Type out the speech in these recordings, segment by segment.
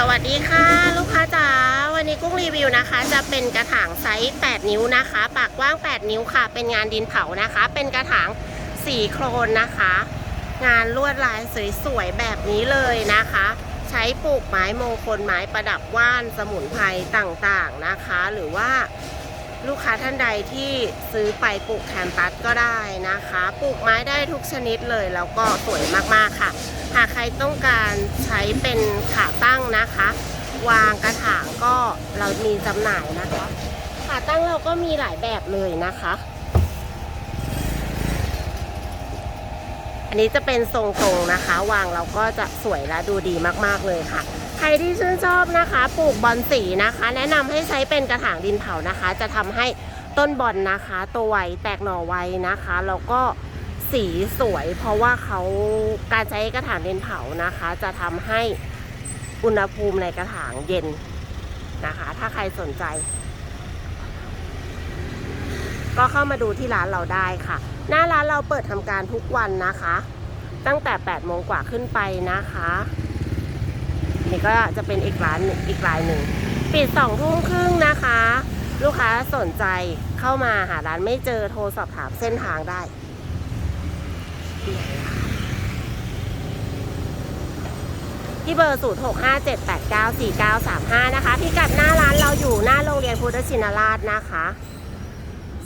สวัสดีค่ะ ลูกค้าจ๋าวันนี้กุ้งรีวิวนะคะ จะเป็นกระถางไซส์ 8 นิ้วนะคะ ปากกว้าง 8 นิ้วค่ะ เป็นงานดินเผานะคะ เป็นกระถางสีโครนนะคะ งานลวดลายสวยๆแบบนี้เลยนะคะ ใช้ปลูกไม้มงคลไม้ประดับว่านสมุนไพรต่างๆนะคะ หรือว่าลูกค้าท่านใดที่ซื้อไปปลูกแคมปัสก็ได้นะคะ ปลูกไม้ได้ทุกชนิดเลยแล้วก็สวยมากๆค่ะ หากใครต้องการใช้เป็นขาตั้ง นะคะ วางกระถางก็เรามีจำหน่ายนะคะขาตั้งเราก็มีหลายแบบเลยนะคะ อันนี้จะเป็นทรงตรงนะคะ วางเราก็จะสวยและดูดีมากๆเลยค่ะ ใครที่ชื่นชอบนะคะ ปลูกบอนสีนะคะ แนะนำให้ใช้เป็นกระถางดินเผานะคะ จะทำให้ต้นบอลนะคะตัวไวแตกหน่อไวนะคะแล้วก็สีสวยเพราะว่าเขาการใช้กระถางดินเผานะคะ จะทำให้ อุณหภูมิในกระถางเย็นนะคะ ถ้าใครสนใจ ก็เข้ามาดูที่ร้านเราได้ค่ะ หน้าร้านเราเปิดทำการทุกวันนะคะ ตั้งแต่8โมงกว่าขึ้นไปนะคะนี่ก็จะเป็นอีกร้านอีกรายหนึ่งปิด2ทุ่มครึ่งนะคะ ลูกค้าสนใจเข้ามาหาร้านไม่เจอโทรสอบถามเส้นทางได้ ที่เบอร์ 0 6 5 7 8 9 4 9 3 5 นะคะ พิกัดหน้าร้านเราอยู่หน้าโรงเรียนพุทธชินราชนะคะ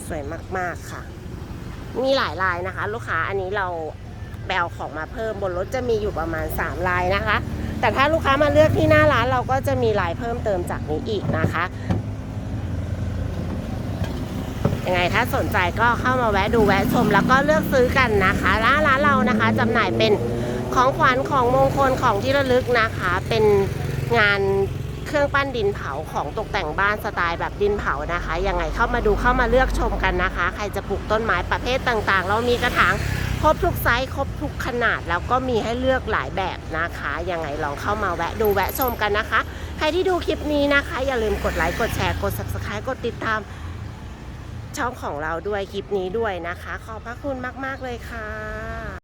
สวยมากๆค่ะ มีหลายลายนะคะ ลูกค้าอันนี้เราแบลของมาเพิ่มบนรถจะมีอยู่ประมาณ 3 ลายนะคะ แต่ถ้าลูกค้ามาเลือกที่หน้าร้านเราก็จะมีลายเพิ่มเติมจากนี้อีกนะคะยังไงถ้าสนใจก็เข้ามาแวะดูแวะชม แล้วก็เลือกซื้อกันนะคะร้านร้านเรานะคะจำหน่ายเป็น ของขวัญของมงคลของที่ระลึกนะคะ เป็นงานเครื่องปั้นดินเผาของตกแต่งบ้านสไตล์แบบดินเผานะคะยังไงเข้ามาดูเข้ามาเลือกชมกันนะคะ ใครจะปลูกต้นไม้ประเภทต่างๆ เรามีกระถางครบทุกไซส์ครบทุกขนาดแล้วก็มีให้เลือกหลายแบบนะคะยังไงลองเข้ามาแวะดูแวะชมกันนะคะ ใครที่ดูคลิปนี้นะคะ อย่าลืมกดไลค์กดแชร์กด subscribe กดติดตาม ช่องของเราด้วยคลิปนี้ด้วยนะคะ ขอบพระคุณมาก ๆ เลยค่ะ